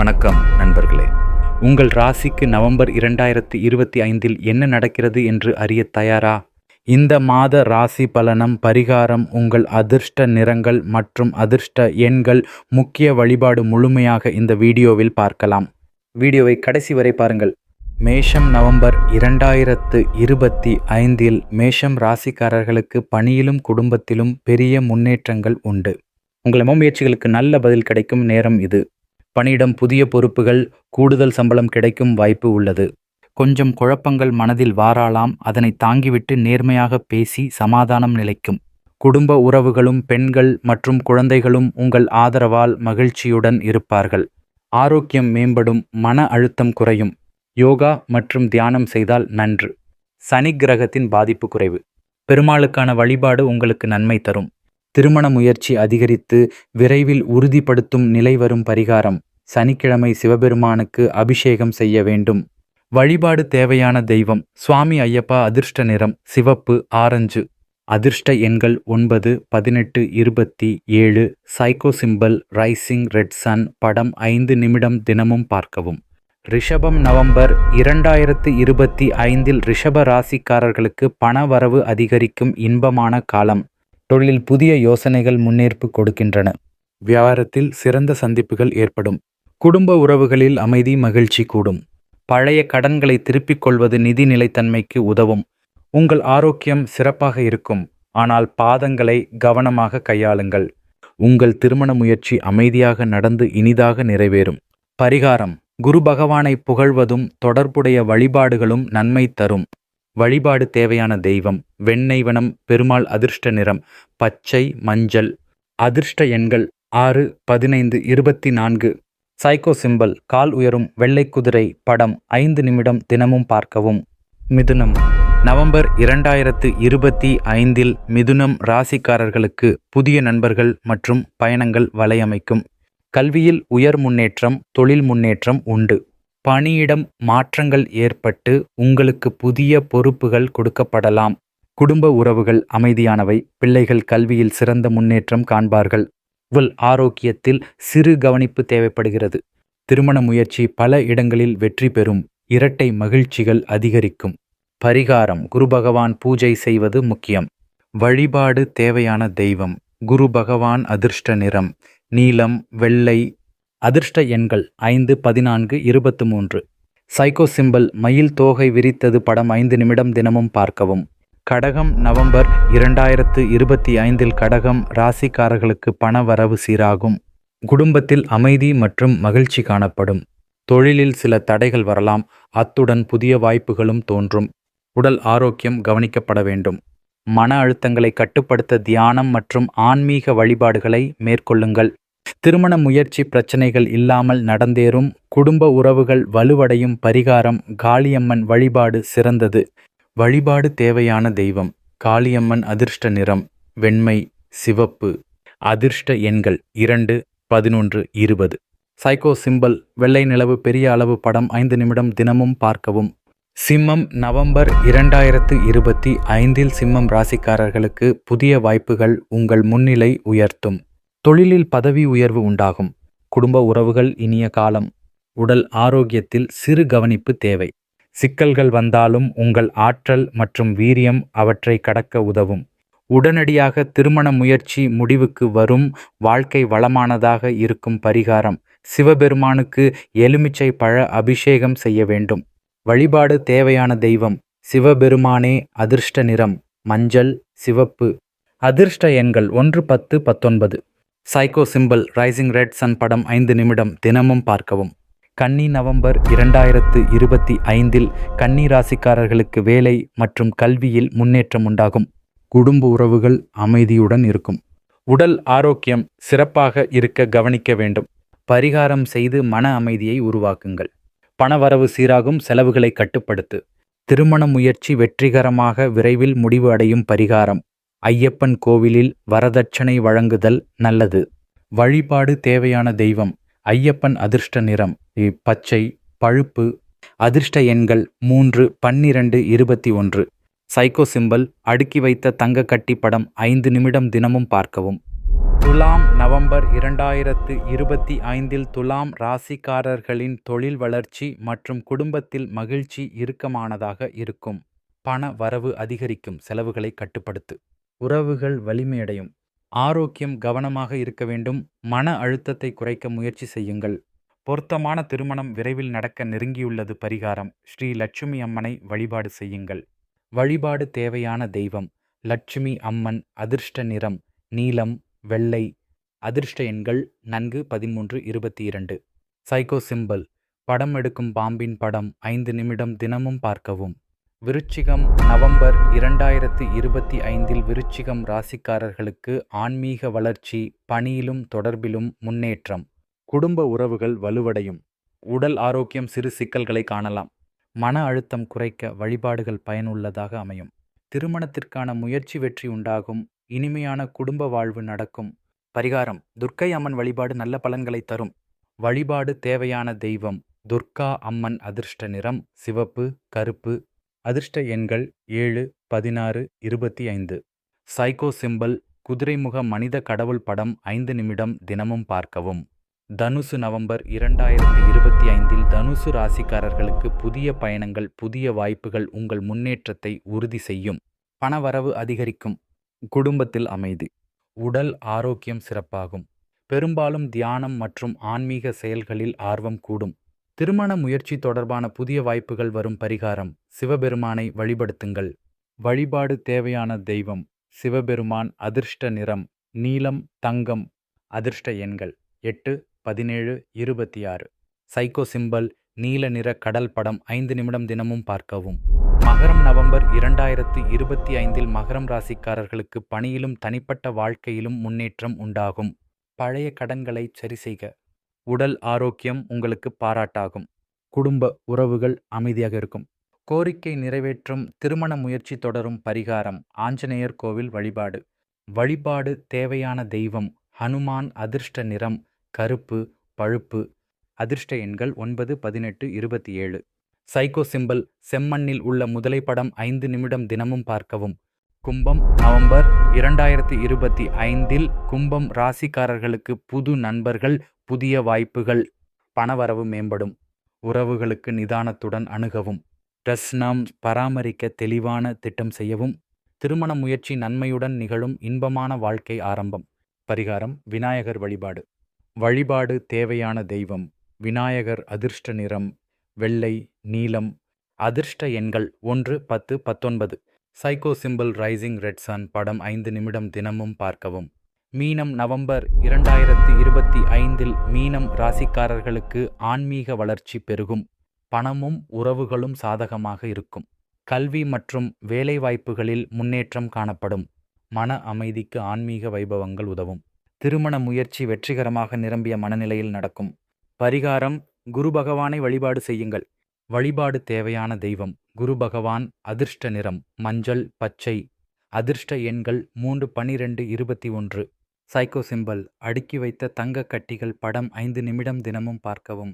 வணக்கம் நண்பர்களே. உங்கள் ராசிக்கு நவம்பர் இரண்டாயிரத்தி இருபத்தி ஐந்தில் என்ன நடக்கிறது என்று அறிய தயாரா? இந்த மாத ராசி பலனம் பரிகாரம் உங்கள் அதிர்ஷ்ட நிறங்கள் மற்றும் அதிர்ஷ்ட எண்கள் முக்கிய வழிபாடு முழுமையாக இந்த வீடியோவில் பார்க்கலாம். வீடியோவை கடைசி வரை பாருங்கள். மேஷம் நவம்பர் இரண்டாயிரத்து இருபத்தி ஐந்தில் மேஷம் ராசிக்காரர்களுக்கு பணியிலும் குடும்பத்திலும் பெரிய முன்னேற்றங்கள் உண்டு. உங்கள் முயற்சிகளுக்கு நல்ல பதில் கிடைக்கும் நேரம் இது. பணியிடம் புதிய பொறுப்புகள் கூடுதல் சம்பளம் கிடைக்கும் வாய்ப்பு உள்ளது. கொஞ்சம் குழப்பங்கள் மனதில் வாராலாம் அதனை தாங்கிவிட்டு நேர்மையாக பேசி சமாதானம் நிலைக்கும். குடும்ப உறவுகளும் பெண்கள் மற்றும் குழந்தைகளும் உங்கள் ஆதரவால் மகிழ்ச்சியுடன் இருப்பார்கள். ஆரோக்கியம் மேம்படும் மன அழுத்தம் குறையும். யோகா மற்றும் தியானம் செய்தால் நன்று. சனி கிரகத்தின் பாதிப்பு குறைவு. பெருமாளுக்கான வழிபாடு உங்களுக்கு நன்மை தரும். திருமண முயற்சி அதிகரித்து விரைவில் உறுதிப்படுத்தும் நிலை வரும் பரிகாரம். சனிக்கிழமை சிவபெருமானுக்கு அபிஷேகம் செய்ய வேண்டும். வழிபாடு தேவையான தெய்வம். சுவாமி ஐயப்பா அதிர்ஷ்ட நிறம் சிவப்பு ஆரஞ்சு. அதிர்ஷ்ட எண்கள் ஒன்பது பதினெட்டு இருபத்தி ஏழு. Psycho symbol rising red sun படம் ஐந்து நிமிடம் தினமும் பார்க்கவும். ரிஷபம் நவம்பர் இரண்டாயிரத்து இருபத்தி ஐந்தில் ரிஷப ராசிக்காரர்களுக்கு பண வரவு அதிகரிக்கும் இன்பமான காலம். தொழிலில் புதிய யோசனைகள் முன்னேற்பு கொடுக்கின்றன. வியாபாரத்தில் சிறந்த சந்திப்புகள் ஏற்படும். குடும்ப உறவுகளில் அமைதி மகிழ்ச்சி கூடும். பழைய கடன்களை திருப்பிக் கொள்வது நிதி நிலைத்தன்மைக்கு உதவும். உங்கள் ஆரோக்கியம் சிறப்பாக இருக்கும். ஆனால் பாதங்களை கவனமாக கையாளுங்கள். உங்கள் திருமண முயற்சி அமைதியாக நடந்து இனிதாக நிறைவேறும். பரிகாரம். குரு பகவானை புகழ்வதும் தொடர்புடைய வழிபாடுகளும் நன்மை தரும். வழிபாடு தேவையான தெய்வம் வெண்ணெய் வனம் பெருமாள் அதிர்ஷ்ட நிறம் பச்சை மஞ்சள் அதிர்ஷ்ட எண்கள் ஆறு பதினைந்து இருபத்தி நான்கு. சைக்கோ சிம்பல் கால் உயரும் வெள்ளை குதிரை படம் ஐந்து நிமிடம் தினமும் பார்க்கவும். மிதுனம் நவம்பர் இரண்டாயிரத்து இருபத்தி ஐந்தில் மிதுனம் ராசிக்காரர்களுக்கு புதிய நண்பர்கள் மற்றும் பயணங்கள் வலையமைக்கும். கல்வியில் உயர் முன்னேற்றம் தொழில் முன்னேற்றம் உண்டு. பணியிடம் மாற்றங்கள் ஏற்பட்டு உங்களுக்கு புதிய பொறுப்புகள் கொடுக்கப்படலாம். குடும்ப உறவுகள் அமைதியானவை பிள்ளைகள் கல்வியில் சிறந்த முன்னேற்றம் காண்பார்கள். உங்கள் ஆரோக்கியத்தில் சிறு கவனிப்பு தேவைப்படுகிறது. திருமண முயற்சி பல இடங்களில் வெற்றி பெறும். இரட்டை மகிழ்ச்சிகள் அதிகரிக்கும். பரிகாரம் குரு பகவான் பூஜை செய்வது முக்கியம். வழிபாடு தேவையான தெய்வம். குரு பகவான் அதிர்ஷ்ட நிறம். நீலம் வெள்ளை அதிர்ஷ்ட எண்கள் ஐந்து பதினான்கு இருபத்து மூன்று சைக்கோ சிம்பல் மயில் தோகை விரித்தது படம் ஐந்து நிமிடம் தினமும் பார்க்கவும். கடகம் நவம்பர் இரண்டாயிரத்து இருபத்தி ஐந்தில் கடகம் ராசிக்காரர்களுக்கு பண வரவு சீராகும். குடும்பத்தில் அமைதி மற்றும் மகிழ்ச்சி காணப்படும். தொழிலில் சில தடைகள் வரலாம் அத்துடன் புதிய வாய்ப்புகளும் தோன்றும். உடல் ஆரோக்கியம் கவனிக்கப்பட வேண்டும். மன அழுத்தங்களை கட்டுப்படுத்த தியானம் மற்றும் ஆன்மீக வழிபாடுகளை மேற்கொள்ளுங்கள். திருமண முயற்சி பிரச்சனைகள் இல்லாமல் நடந்தேறும் குடும்ப உறவுகள் வலுவடையும் பரிகாரம் காளியம்மன் வழிபாடு சிறந்தது. வழிபாடு தேவையான தெய்வம். காளியம்மன் அதிர்ஷ்ட நிறம் வெண்மை சிவப்பு. அதிர்ஷ்ட எண்கள் இரண்டு பதினொன்று இருபது. சைக்கோ சிம்பல் வெள்ளை நிலவு பெரிய அளவு படம் ஐந்து நிமிடம் தினமும் பார்க்கவும். சிம்மம் நவம்பர் இரண்டாயிரத்து இருபத்தி ஐந்தில் சிம்மம் ராசிக்காரர்களுக்கு புதிய வாய்ப்புகள் உங்கள் முன்னிலை உயர்த்தும். தொழிலில் பதவி உயர்வு உண்டாகும். குடும்ப உறவுகள் இனிய காலம். உடல் ஆரோக்கியத்தில் சிறு கவனிப்பு தேவை. சிக்கல்கள் வந்தாலும் உங்கள் ஆற்றல் மற்றும் வீரியம் அவற்றை கடக்க உதவும். உடனடியாக திருமண முயற்சி முடிவுக்கு வரும். வாழ்க்கை வளமானதாக இருக்கும் பரிகாரம். சிவபெருமானுக்கு எலுமிச்சை பழ அபிஷேகம் செய்ய வேண்டும். வழிபாடு தேவையான தெய்வம். சிவபெருமானே அதிர்ஷ்ட நிறம். மஞ்சள் சிவப்பு. அதிர்ஷ்ட எண்கள் ஒன்று பத்து பத்தொன்பது. Psycho symbol rising red sun படம் ஐந்து நிமிடம் தினமும் பார்க்கவும். கன்னி நவம்பர் இரண்டாயிரத்து இருபத்தி ஐந்தில் கன்னி ராசிக்காரர்களுக்கு வேலை மற்றும் கல்வியில் முன்னேற்றம் உண்டாகும். குடும்ப உறவுகள் அமைதியுடன் இருக்கும். உடல் ஆரோக்கியம் சிறப்பாக இருக்க கவனிக்க வேண்டும். பரிகாரம் செய்து மன அமைதியை உருவாக்குங்கள். பணவரவு சீராகும் செலவுகளை கட்டுப்படுத்து. திருமண முயற்சி வெற்றிகரமாக விரைவில் முடிவு அடையும் பரிகாரம். ஐயப்பன் கோவிலில் வரதட்சணை வழங்குதல் நல்லது. வழிபாடு தேவையான தெய்வம். ஐயப்பன் அதிர்ஷ்ட நிறம். பச்சை பழுப்பு. அதிர்ஷ்ட எண்கள் மூன்று பன்னிரண்டு இருபத்தி ஒன்று. சைக்கோ சிம்பல் அடுக்கி வைத்த தங்க கட்டி படம் ஐந்து நிமிடம் தினமும் பார்க்கவும். துலாம் நவம்பர் இரண்டாயிரத்து இருபத்தி ஐந்தில் துலாம் ராசிக்காரர்களின் தொழில் வளர்ச்சி மற்றும் குடும்பத்தில் மகிழ்ச்சி இறுக்கமானதாக இருக்கும். பண வரவு அதிகரிக்கும். செலவுகளை கட்டுப்படுத்து. உறவுகள் வலிமையடையும். ஆரோக்கியம் கவனமாக இருக்க வேண்டும். மன அழுத்தத்தை குறைக்க முயற்சி செய்யுங்கள். பொருத்தமான திருமணம் விரைவில் நடக்க நெருங்கியுள்ளது பரிகாரம். ஸ்ரீ லட்சுமி அம்மனை வழிபாடு செய்யுங்கள். வழிபாடு தேவையான தெய்வம். லட்சுமி அம்மன் அதிர்ஷ்ட நிறம். நீலம் வெள்ளை. அதிர்ஷ்ட எண்கள் நன்கு பதிமூன்று இருபத்தி இரண்டு சைக்கோ சிம்பல். படம் எடுக்கும் பாம்பின் படம். ஐந்து நிமிடம் தினமும் பார்க்கவும். விருச்சிகம் நவம்பர் இரண்டாயிரத்து இருபத்தி ஐந்தில் விருச்சிகம் ராசிக்காரர்களுக்கு ஆன்மீக வளர்ச்சி பணியிலும் தொடர்பிலும் முன்னேற்றம். குடும்ப உறவுகள் வலுவடையும். உடல் ஆரோக்கியம் சிறு சிக்கல்களை காணலாம். மன அழுத்தம் குறைக்க வழிபாடுகள் பயனுள்ளதாக அமையும். திருமணத்திற்கான முயற்சி வெற்றி உண்டாகும். இனிமையான குடும்ப வாழ்வு நடக்கும். பரிகாரம் துர்க்கை அம்மன் வழிபாடு நல்ல பலன்களை தரும். வழிபாடு தேவையான தெய்வம் துர்கா அம்மன் அதிர்ஷ்ட நிறம் சிவப்பு கருப்பு அதிர்ஷ்ட எண்கள் ஏழு பதினாறு இருபத்தி ஐந்து. சைக்கோ சிம்பல் குதிரைமுக மனித கடவுள் படம் ஐந்து நிமிடம் தினமும் பார்க்கவும். தனுசு நவம்பர் இரண்டாயிரத்தி இருபத்தி ஐந்தில் தனுசு ராசிக்காரர்களுக்கு புதிய பயணங்கள் புதிய வாய்ப்புகள் உங்கள் முன்னேற்றத்தை உறுதி செய்யும். பணவரவு அதிகரிக்கும். குடும்பத்தில் அமைதி. உடல் ஆரோக்கியம் சிறப்பாகும். பெரும்பாலும் தியானம் மற்றும் ஆன்மீக செயல்களில் ஆர்வம் கூடும். திருமண முயற்சி தொடர்பான புதிய வாய்ப்புகள் வரும் பரிகாரம் சிவபெருமானை வழிபடுத்துங்கள். வழிபாடு தேவையான தெய்வம் சிவபெருமான் அதிர்ஷ்ட நிறம் நீலம் தங்கம் அதிர்ஷ்ட எண்கள் எட்டு பதினேழு இருபத்தி ஆறு சைக்கோ சிம்பல் நீல நிற கடல் படம் ஐந்து நிமிடம் தினமும் பார்க்கவும். மகரம் நவம்பர் இரண்டாயிரத்து இருபத்தி ஐந்தில் மகரம் ராசிக்காரர்களுக்கு பணியிலும் தனிப்பட்ட வாழ்க்கையிலும் முன்னேற்றம் உண்டாகும். பழைய கடன்களை சரி செய்க உடல் ஆரோக்கியம் உங்களுக்கு பாராட்டாகும். குடும்ப உறவுகள் அமைதியாக இருக்கும். கோரிக்கை நிறைவேற்றும் திருமண முயற்சி தொடரும் பரிகாரம் ஆஞ்சநேயர் கோவில் வழிபாடு. வழிபாடு தேவையான தெய்வம் ஹனுமான் அதிர்ஷ்ட நிறம் கருப்பு பழுப்பு. அதிர்ஷ்ட எண்கள் ஒன்பது பதினெட்டு இருபத்தி ஏழு. சைக்கோ சிம்பல் செம்மண்ணில் உள்ள முதலை படம் ஐந்து நிமிடம் தினமும் பார்க்கவும். கும்பம் நவம்பர் இரண்டாயிரத்தி இருபத்தி ஐந்தில் கும்பம் ராசிக்காரர்களுக்கு புது நண்பர்கள் புதிய வாய்ப்புகள் பணவரவு மேம்படும். உறவுகளுக்கு நிதானத்துடன் அணுகவும். ரஸ்னம் பராமரிக்க தெளிவான திட்டம் செய்யவும். திருமண முயற்சி நன்மையுடன் நிகழும் இன்பமான வாழ்க்கை ஆரம்பம். பரிகாரம் விநாயகர் வழிபாடு. வழிபாடு தேவையான தெய்வம். விநாயகர் அதிர்ஷ்ட நிறம் வெள்ளை நீலம் அதிர்ஷ்ட எண்கள் ஒன்று பத்து பத்தொன்பது. Psycho simple rising red sun படம் ஐந்து நிமிடம் தினமும் பார்க்கவும். மீனம் நவம்பர் இரண்டாயிரத்தி இருபத்தி ஐந்தில் மீனம் ராசிக்காரர்களுக்கு ஆன்மீக வளர்ச்சி பெருகும். பணமும் உறவுகளும் சாதகமாக இருக்கும். கல்வி மற்றும் வேலைவாய்ப்புகளில் முன்னேற்றம் காணப்படும். மன அமைதிக்கு ஆன்மீக வைபவங்கள் உதவும். திருமண முயற்சி வெற்றிகரமாக நிரம்பிய மனநிலையில் நடக்கும். பரிகாரம் குரு பகவானை வழிபாடு செய்யுங்கள். வழிபாடு தேவையான தெய்வம். குரு பகவான் அதிர்ஷ்ட நிறம் மஞ்சள் பச்சை. அதிர்ஷ்ட எண்கள் மூன்று பனிரெண்டு இருபத்தி ஒன்று. சைக்கோ சிம்பல் அடுக்கி வைத்த தங்க கட்டிகள் படம் ஐந்து நிமிடம் தினமும் பார்க்கவும்.